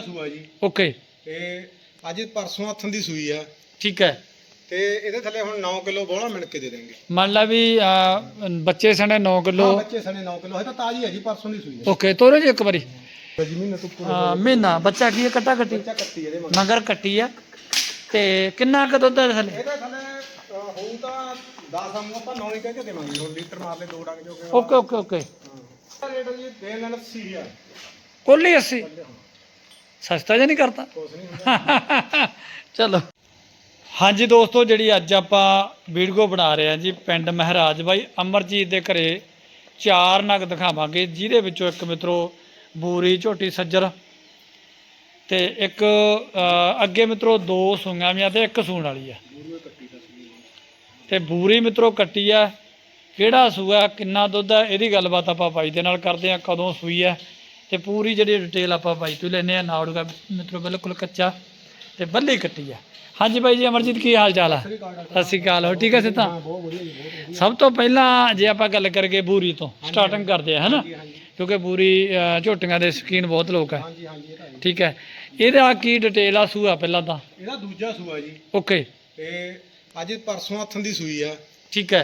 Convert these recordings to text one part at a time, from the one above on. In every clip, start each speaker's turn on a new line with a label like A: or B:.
A: ਦੂਜਾ ਸੂਆ ਜੀ।
B: ਓਕੇ।
A: ਤੇ ਅੱਜ ਪਰਸੋਂ ਹੱਥਾਂ ਦੀ ਸੂਈ ਆ।
B: ਠੀਕ ਹੈ।
A: ਤੇ ਇਹਦੇ ਥੱਲੇ ਹੁਣ 9 ਕਿਲੋ ਬੋਲਾ ਮਿਣ ਕੇ ਦੇ ਦੇਣਗੇ।
B: ਮੰਨ ਲਾ ਵੀ ਅਹ, ਬੱਚੇ ਸਣੇ 9
A: ਹਾਂ
B: ਕਿਲੋ
A: ਬੱਚੇ ਸਣੇ 9 ਕਿਲੋ। ਹੈ ਤਾਂ ਤਾਜੀ ਹੈ ਜੀ ਪਰਸੋਂ ਦੀ ਸੂਈ ਹੈ
B: ਓਕੇ ਤੋਰੋ ਜੀ ਇੱਕ ਵਾਰੀ।
A: ਜੀ ਮਹੀਨੇ ਤੋਂ ਪੂਰਾ
B: ਅਹ, ਮਹੀਨਾ। ਬੱਚਾ ਕੀ ਹੈ ਕੱਟਾ ਕੱਟੀ?
A: ਬੱਚਾ ਕੱਟੀ ਇਹਦੇ ਮਗਰ।
B: ਮਗਰ ਕੱਟੀ ਆ। ਤੇ ਕਿੰਨਾ ਕੁ ਦੁੱਧ ਹੈ ਥੱਲੇ?
A: ਇਹਦੇ ਥੱਲੇ ਅਹ, ਹੋਊ ਤਾਂ 10 ਆਮੂ ਆਪਾਂ 9 ਹੀ ਕਹਿ ਕੇ ਦੇਵਾਂਗੇ। ਹੁਣ ਲੀਟਰ ਮਾਰ ਲੈ ਦੋ ਡੰਗ ਜੋ ਕਿ।
B: Okay okay okay.
A: ਹਾਂ। ਰੇਟ ਜੀ ਦੇ ਲੈਣ 80 ਆ
B: ਕੋਲੀ 80 ਸਸਤਾ ਜਿਹਾ ਨਹੀਂ ਕਰਤਾ? ਚਲੋ। ਹਾਂਜੀ ਦੋਸਤੋ ਜਿਹੜੀ ਅੱਜ ਆਪਾਂ ਵੀਡੀਓ ਬਣਾ ਰਹੇ ਹਾਂ ਜੀ ਪਿੰਡ ਮਹਾਰਾਜ ਬਾਈ ਅਮਰਜੀਤ ਦੇ ਘਰੇ ਚਾਰ ਨਗ ਦਿਖਾਵਾਂਗੇ ਜਿਹਦੇ ਵਿੱਚੋਂ ਇੱਕ ਮਿੱਤਰੋ ਬੂਰੀ ਝੋਟੀ ਸੱਜਰ ਤੇ ਇੱਕ ਅੱਗੇ ਮਿੱਤਰੋ ਦੋ ਸੂਈਆਂ ਵੀਆਂ ਤੇ ਇੱਕ ਸੂਣ ਵਾਲੀ ਆ। ਤੇ ਬੂਰੀ ਮਿੱਤਰੋ ਕੱਟੀ ਆ। ਕਿਹੜਾ ਸੂਆ ਕਿੰਨਾ ਦੁੱਧ ਆ ਇਹਦੀ ਗੱਲਬਾਤ ਆਪਾਂ ਬਾਈ ਦੇ ਨਾਲ ਕਰਦੇ ਆ ਕਦੋਂ ਸੂਈ ਆ ਤੇ ਪੂਰੀ ਜਿਹੜੀ ਡਿਟੇਲ ਆਪਾਂ ਬਾਈ ਤੋਂ ਲੈਨੇ ਆ ਨਾੜੂਗਾ ਮਿੱਤਰੋ ਬਿਲਕੁਲ ਕੱਚਾ ਤੇ ਬੱਲੀ ਕੱਟੀ ਆ। ਹਾਂਜੀ ਬਾਈ ਜੀ ਅਮਰਜੀਤ ਕੀ ਹਾਲ ਚਾਲ ਆ? ਸਤਿ ਸ਼੍ਰੀ ਅਕਾਲ ਹੋ ਠੀਕ ਹੈ ਸਿੱਧਾ ਸਭ ਤੋਂ ਪਹਿਲਾਂ ਜੇ ਆਪਾਂ ਗੱਲ ਕਰੀਏ ਬੂਰੀ ਤੋਂ ਸਟਾਰਟਿੰਗ ਕਰਦੇ ਆ ਹਨਾ? ਕਿਉਂਕਿ ਬੂਰੀ ਝੋਟੀਆਂ ਦੇ ਸ਼ੌਕੀਨ ਬਹੁਤ ਲੋਕ
A: ਜੀ।
B: ਠੀਕ ਹੈ ਇਹਦਾ ਕੀ ਡਿਟੇਲ ਆ ਸੂਆ ਪਹਿਲਾਂ ਤਾਂ?
A: ਇਹਦਾ ਦੂਜਾ ਸੂਆ ਜੀ।
B: ਓਕੇ
A: ਤੇ ਅੱਜ ਪਰਸੋਂ ਹੱਥਾਂ ਦੀ ਸੂਈ ਆ।
B: ਠੀਕ ਹੈ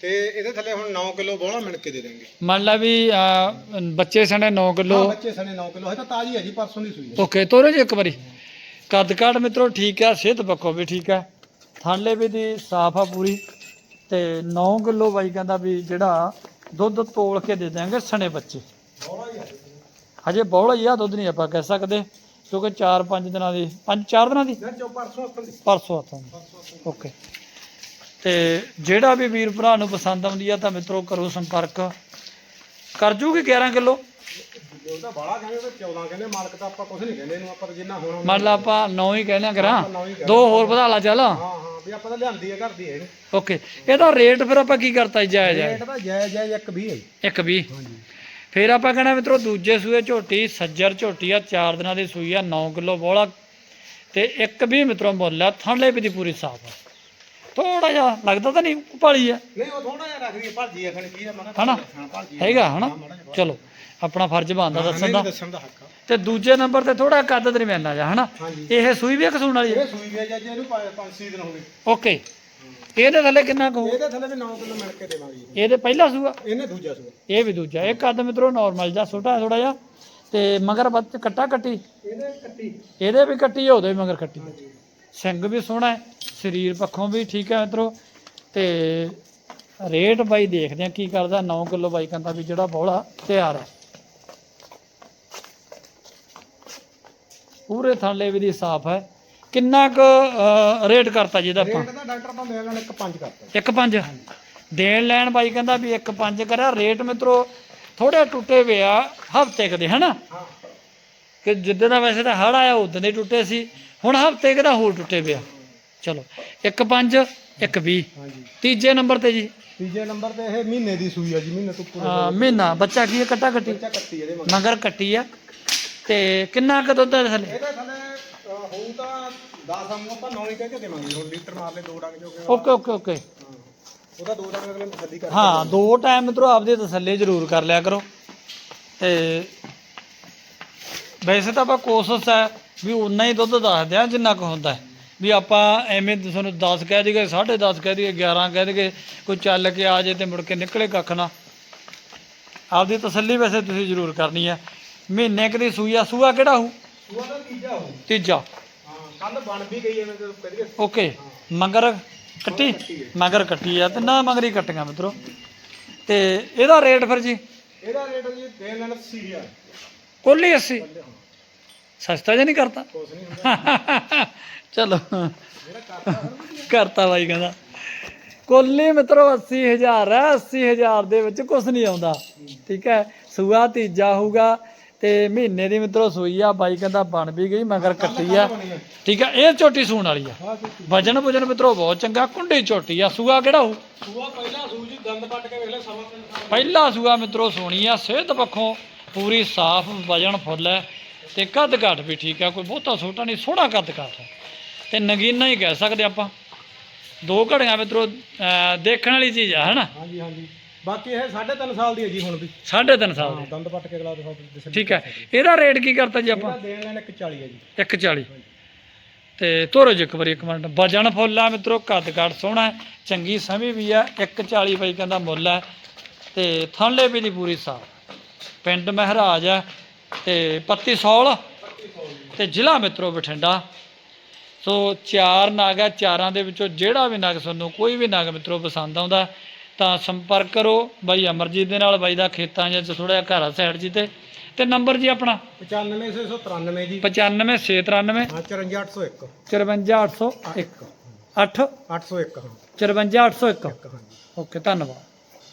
A: ਤੇ ਇਹਦੇ ਥੱਲੇ ਹੁਣ 9 ਕਿਲੋ ਬੋਲਾ ਮਿਣ ਕੇ ਦੇ ਦੇਣਗੇ।
B: ਮੰਨ ਲਾ ਵੀ ਬੱਚੇ ਸਣੇ 9
A: ਹਾਂ
B: ਕਿਲੋ
A: ਬੱਚੇ ਸਣੇ 9 ਕਿਲੋ। ਹੈ ਤਾਂ ਤਾਜੀ ਹੈ ਜੀ ਪਰਸੋਂ ਦੀ ਸੂਈ ਹੈ।
B: ਓਕੇ ਤੋਰੋ ਜੀ ਇੱਕ ਵਾਰੀ। ਕੱਦ ਕਾਠ ਮਿੱਤਰੋ ਠੀਕ ਆ ਸਿਹਤ ਪੱਖੋਂ ਵੀ ਠੀਕ ਹੈ ਥਾਲੇ ਵੀ ਦੀ ਸਾਫ਼ ਆ ਪੂਰੀ। ਤੇ 9 ਕਿਲੋ ਬਾਈ ਕਹਿੰਦਾ ਵੀ ਜਿਹੜਾ ਦੁੱਧ ਤੋਲ ਕੇ ਦੇ ਦਿਆਂਗੇ ਸਣੇ ਬੱਚੇ।
A: ਬੋਲਾ ਹੀ ਹੈ
B: ਹਜੇ ਬੌਲਾ ਹੀ ਆ ਦੁੱਧ ਨਹੀਂ ਆਪਾਂ ਕਹਿ ਸਕਦੇ ਕਿਉਂਕਿ 4-5 ਦਿਨਾਂ ਦੀ 5-4 ਦਿਨਾਂ ਦੀ?
A: ਪਰਸੋਂ ਦੀ।
B: ਪਰਸੋਂ
A: ਹੱਥਾਂ
B: ਓਕੇ। ਤੇ ਜਿਹੜਾ ਵੀ ਵੀਰ ਭਰਾ ਨੂੰ ਪਸੰਦ ਆਉਂਦੀ ਆ ਤਾਂ ਮਿੱਤਰੋ ਕਰੋ ਸੰਪਰਕ। ਕਰ ਜੂਗੀ 11 ਕਿਲੋ?
A: ਉਹਦਾ ਬਾਲਾ ਕਹਿੰਦੇ ਤੇ 14 ਕਹਿੰਦੇ ਮਾਲਕ ਤਾਂ ਆਪਾਂ ਕੁਝ ਨਹੀਂ ਕਹਿੰਦੇ ਇਹਨੂੰ ਆਪਾਂ ਤਾਂ ਜਿੰਨਾ ਹੋਣਾ
B: ਮੰਨ ਲਾ ਆਪਾਂ 9 ਹੀ ਕਹਿੰਦੇ ਕਰਾਂ। ਦੋ ਹੋਰ ਵਧਾ ਲਾ ਚੱਲ।
A: ਹਾਂ ਹਾਂ ਵੀ ਆਪਾਂ ਤਾਂ ਲਿਆਂਦੀ ਹੈ ਘਰ ਦੀ ਹੈ
B: ਓਕੇ ਇਹਦਾ ਰੇਟ ਫਿਰ ਆਪਾਂ ਕੀ ਕਰਤਾ ਜੀ ਜਾਇਜ਼
A: ਰੇਟ ਤਾਂ ਜਾਇਜ਼ ਜਾਇਜ਼ ਇੱਕ ਵੀ ਹੈ।
B: ਇੱਕ ਵੀ
A: ਹਾਂਜੀ।
B: ਫਿਰ ਆਪਾਂ ਕਹਿਣਾ ਮਿੱਤਰੋ ਦੂਜੇ ਸੂਏ ਝੋਟੀ ਸੱਜਰ ਝੋਟੀ ਆ 4 ਦਿਨਾਂ ਦੀ ਸੂਈ ਆ 9 ਕਿਲੋ ਬੋਲਾ ਤੇ ਇੱਕ ਵੀ ਮਿੱਤਰੋ ਮੁੱਲ ਆ ਥਣਲੇ ਵੀ ਦੀ ਪੂਰੀ ਸਾਫ਼ ਆ। ਥੋੜਾ ਜਿਹਾ ਲੱਗਦਾ ਤਾਂ ਨਹੀਂ ਭਾਲੀ ਆ।
A: ਨਹੀਂ ਉਹ ਥੋੜਾ ਜਿਹਾ ਰੱਖਦੀ ਹੈ ਭਾਜੀ ਆਖਣ ਕੀ ਹੈ ਮਾੜਾ
B: ਹਨਾ? ਹੈਗਾ ਹਨਾ? ਚਲੋ ਆਪਣਾ ਫਰਜ਼ ਬਣਦਾ ਦੱਸਣ ਦਾ।
A: ਦੱਸਣ ਦਾ ਹੱਕ ਆ।
B: ਤੇ ਦੂਜੇ ਨੰਬਰ ਤੇ ਥੋੜਾ ਕੱਦ ਦਰਮਿਆਨਾ ਜਾ ਹਨਾ?
A: ਹਾਂਜੀ।
B: ਇਹ ਸੂਈ ਵੀ ਇੱਕ ਸੂਣ ਵਾਲੀ ਹੈ
A: ਇਹ ਸੂਈ ਗਿਆ ਜੱਜ ਇਹਨੂੰ 5-6 ਦਿਨ ਹੋ ਗਏ।
B: ਓਕੇ। ਇਹਦੇ ਥੱਲੇ ਕਿੰਨਾ ਕਹੂ
A: ਇਹਦੇ ਥੱਲੇ ਵੀ 9 ਕਿਲੋ ਮਿਲ ਕੇ ਦੇਵਾਂਗੇ ਜੀ।
B: ਇਹਦੇ ਪਹਿਲਾ ਸੂਆ?
A: ਇਹਨੇ ਦੂਜਾ ਸੂਆ।
B: ਇਹ ਵੀ ਦੂਜਾ। ਇਹ ਕੱਦ ਮਿੱਤਰੋ ਨਾਰਮਲ ਜਾਂ ਛੋਟਾ ਥੋੜਾ ਜਿਹਾ। ਤੇ ਮਗਰ ਬੱਤ ਕੱਟਾ ਕੱਟੀ?
A: ਇਹਦੇ ਕੱਟੀ।
B: ਇਹਦੇ ਵੀ ਕੱਟੀ ਆ, ਉਹਦੇ ਵੀ ਮਗਰ ਕੱਟੀ।
A: ਹਾਂਜੀ।
B: ਸਿੰਘ ਵੀ ਸੋਹਣਾ ਹੈ। ਸਰੀਰ ਪੱਖੋਂ ਵੀ ਠੀਕ ਹੈ ਮਿੱਤਰੋ। ਤੇ ਰੇਟ ਬਾਈ ਦੇਖਦੇ ਆ ਕੀ ਕਰਦਾ 9 ਕਿਲੋ ਬਾਈ ਕਹਿੰਦਾ ਵੀ ਜਿਹੜਾ ਬੋਲਾ ਤਿਆਰ ਹੈ। ਪੂਰੇ ਥਾਲੇ ਵੀ ਦੀ ਸਾਫ਼ ਹੈ। ਕਿੰਨਾ ਕੁ ਰੇਟ ਕਰਤਾ ਜੀ ਇਹਦਾ ਆਪਾਂ?
A: ਰੇਟ ਦਾ ਡਾਕਟਰ ਮੇਰੇ ਨਾਲ ਇੱਕ ਪੰਜ ਕਰਤਾ।
B: ਇੱਕ ਪੰਜ? ਦੇਣ ਲੈਣ ਬਾਈ ਕਹਿੰਦਾ ਵੀ ਇੱਕ ਪੰਜ ਕਰਿਆ। ਰੇਟ ਮਿੱਤਰੋ ਥੋੜੇ ਟੁੱਟੇ ਵੇ ਆ ਹਫ਼ਤੇ ਕਦੇ ਹਨਾ?
A: ਹਾਂ।
B: ਕਿ ਜਿੱਦਾਂ ਦਾ ਵੈਸੇ ਤਾਂ ਹੜ ਆਇਆ ਉਦੋਂ ਦੇ ਟੁੱਟੇ ਸੀ। ਹੁਣ ਹਫ਼ਤੇ ਕਦਾ ਹੋਰ ਟੁੱਟੇ ਪਿਆ ਚਲੋ ਇੱਕ ਪੰਜ ਇੱਕ 20
A: ਹਾਂਜੀ।
B: ਤੀਜੇ ਨੰਬਰ ਤੇ ਜੀ।
A: ਤੀਜੇ ਨੰਬਰ ਤੇ ਇਹ ਮਹੀਨੇ ਦੀ ਸੂਈ ਆ ਜੀ ਮਹੀਨੇ ਤੋਂ ਪੂਰਾ
B: ਅਹ ਮਹੀਨਾ। ਬੱਚਾ ਕੀ ਹੈ? ਕੱਟਾ ਕੱਟੀ?
A: ਬੱਚਾ ਕੱਟੀ ਇਹਦੇ ਮਗਰ।
B: ਮਗਰ ਕੱਟੀ ਆ। ਤੇ ਕਿੰਨਾ ਕੁ ਦੁੱਧ ਹੈ ਥੱਲੇ?
A: ਇਹਦੇ ਥੱਲੇ ਹੋਊ ਤਾਂ 10 ਆਮੂ ਆਪਾਂ 9 ਹੀ ਕਹਿ ਕੇ ਦੇਵਾਂਗੇ। ਹੁਣ ਲੀਟਰ ਮਾਰ ਲੈ ਦੋ ਡੰਗ ਜੋ ਕਿ
B: ਓਕੇ ਓਕੇ ਓਕੇ।
A: ਹਾਂ। ਉਹਦਾ ਦੋ ਡੰਗ ਅਗਲੇ ਨੂੰ ਤਸੱਲੀ ਕਰ
B: ਹਾਂ ਦੋ ਟਾਈਮ ਮਿੱਤਰੋ ਆਪਦੀ ਤਸੱਲੀ ਜ਼ਰੂਰ ਕਰ ਲਿਆ ਕਰੋ। ਤੇ ਵੈਸੇ ਤਾਂ ਆਪਾਂ ਕੋਸ਼ਿਸ਼ ਹੈ ਵੀ ਉਨਾ ਹੀ ਦੁੱਧ ਦੱਸਦੇ ਆ ਜਿੰਨਾ ਕੁ ਹੁੰਦਾ ਹੈ। ਵੀ ਆਪਾਂ ਐਵੇਂ ਤੁਹਾਨੂੰ 10 ਕਹਿ ਦਈਏ 10.5 ਕਹਿ ਦਈਏ 11 ਕਹਿ ਦਈਏ ਕੋਈ ਚੱਲ ਕੇ ਆ ਜੇ ਤੇ ਮੁੜ ਕੇ ਨਿਕਲੇ ਕੱਖ ਨਾ। ਆਪਦੀ ਤਸੱਲੀ ਵੈਸੇ ਤੁਸੀਂ ਜ਼ਰੂਰ ਕਰਨੀ ਹੈ ਮਹੀਨੇ ਕੁ ਦੀ ਸੂਈ ਆ ਸੂਆ ਕਿਹੜਾ ਹੋਊ?
A: ਸੂਆ ਦਾ ਤੀਜਾ ਹੋਊ।
B: ਤੀਜਾ।
A: ਹਾਂ ਕੱਲ ਬਣ ਵੀ ਗਈ ਐਵੇਂ ਜਦੋਂ ਕਰੀਏ।
B: ਓਕੇ ਮਗਰ ਕੱਟੀ? ਮਗਰ ਕੱਟੀ ਆ ਤੇ ਨਾ ਮਗਰੀ ਕੱਟੀਆਂ ਮਿੱਤਰੋ। ਤੇ ਇਹਦਾ ਰੇਟ ਫਿਰ ਜੀ?
A: ਇਹਦਾ ਰੇਟ ਜੀ ਦੇ ਲੈਣ 80 ਆ
B: ਕੁੱਲ ਹੀ 80 ਸਸਤਾ ਜਿਹਾ ਨਹੀਂ ਕਰਤਾ?
A: ਕੁਛ ਨਹੀਂ ਹੁੰਦਾ।
B: ਚਲੋ। ਕਰਤਾ ਬਾਈ ਕਹਿੰਦਾ। ਕੁੱਲ ਹੀ ਮਿੱਤਰੋ 80000 ਹੈ 80000 ਦੇ ਵਿੱਚ ਕੁਝ ਨਹੀਂ ਆਉਂਦਾ। ਠੀਕ ਹੈ ਸੂਆ ਤੀਜਾ ਹੋਊਗਾ ਤੇ ਮਹੀਨੇ ਦੀ ਮਿੱਤਰੋ ਸੂਈ ਆ ਬਾਈ ਕਹਿੰਦਾ ਬਣ ਵੀ ਗਈ ਮਗਰ ਕੱਟੀ ਆ। ਠੀਕ ਹੈ ਇਹ ਝੋਟੀ ਸੂਣ ਵਾਲੀ ਆ।
A: ਹਾਂ
B: ਵਜਨ ਵਜਨ ਮਿੱਤਰੋ ਬਹੁਤ ਚੰਗਾ ਕੁੰਡੀ ਝੋਟੀ ਆ। ਸੂਆ ਕਿਹੜਾ
A: ਸੂਆ ਪਹਿਲਾ ਸੂ ਜੀ ਦੰਦ ਪੱਟ ਕੇ ਵੇਖ ਲੈ ਸਵਾ ਤਿੰਨ ਸਾਲ
B: ਪਹਿਲਾ ਸੂਆ ਮਿੱਤਰੋ ਸੋਣੀ ਆ ਸਿਹਤ ਪੱਖੋਂ ਪੂਰੀ ਸਾਫ਼ ਵਜਨ ਫੁੱਲ ਹੈ। ਤੇ ਕੱਦ ਘੱਟ ਵੀ ਠੀਕ ਆ ਕੋਈ ਬਹੁਤਾ ਛੋਟਾ ਨਹੀਂ ਸੋਹਣਾ ਕੱਦ ਘੱਟ ਹੈ ਤੇ ਨਗੀਨਾ ਹੀ ਕਹਿ ਸਕਦੇ ਆਪਾਂ। ਦੋ ਘੜੀਆਂ ਮਿੱਤਰੋ ਦੇਖਣ ਵਾਲੀ ਚੀਜ਼ ਆ ਹਨਾ?
A: ਹਾਂਜੀ ਹਾਂਜੀ। ਬਾਕੀ ਇਹ 3.5 ਸਾਲ ਦੀ ਹੈ ਜੀ ਹੁਣ ਵੀ।
B: 3.5 ਸਾਲ ਦੀ।
A: ਦੰਦ ਪੱਟ ਕੇ ਅਗਲਾ ਦਿਖਾ ਦਿਸ
B: ਠੀਕ ਹੈ ਇਹਦਾ ਰੇਟ ਕੀ ਕਰਤਾ ਜੀ ਆਪਾਂ?
A: ਇਹਦਾ ਦੇਣ ਲੈਣ 140 ਹੈ ਜੀ।
B: 140 ਤੇ ਤੋਰੋ ਜੀ ਇੱਕ ਵਾਰੀ ਇੱਕ ਮਿੰਟ। ਵਜਨ ਫੁੱਲ ਮਿੱਤਰੋ ਕੱਦ ਕਾਠ ਸੋਹਣਾ ਚੰਗੀ ਸਮੀ ਵੀ ਆ 140 ਬਾਈ ਕਹਿੰਦਾ ਮੁੱਲ ਹੈ। ਤੇ ਥਣਲੇ ਵੀ ਦੀ ਪੂਰੀ ਸਾਫ਼ ਪਿੰਡ ਮਹਿਰਾਜ ਹੈ ਤੇ ਸੌਲ ਤੇ ਜ਼ਿਲ੍ਹਾ ਮਿੱਤਰੋ ਬਠਿੰਡਾ। ਸੋ ਚਾਰ ਨਾਗ ਹੈ ਚਾਰਾਂ ਦੇ ਵਿੱਚੋਂ ਜਿਹੜਾ ਵੀ ਨਗ ਤੁਹਾਨੂੰ ਕੋਈ ਵੀ ਨਗ ਮਿੱਤਰੋ ਪਸੰਦ ਆਉਂਦਾ ਤਾਂ ਸੰਪਰਕ ਕਰੋ ਬਾਈ ਅਮਰਜੀਤ ਦੇ ਨਾਲ ਬਾਈ ਦਾ ਖੇਤਾਂ 'ਚ ਥੋੜਾ ਜਿਹਾ ਘਰਾਂ ਸਾਈਡ ਜੀ ਤੇ। ਤੇ ਨੰਬਰ ਜੀ ਆਪਣਾ?
A: 95693 ਜੀ।
B: 95693
A: ਹਾਂ 54801
B: 54801 8
A: 801 ਹਾਂ।
B: 54801
A: ਇੱਕ ਹਾਂਜੀ।
B: ਓਕੇ ਧੰਨਵਾਦ।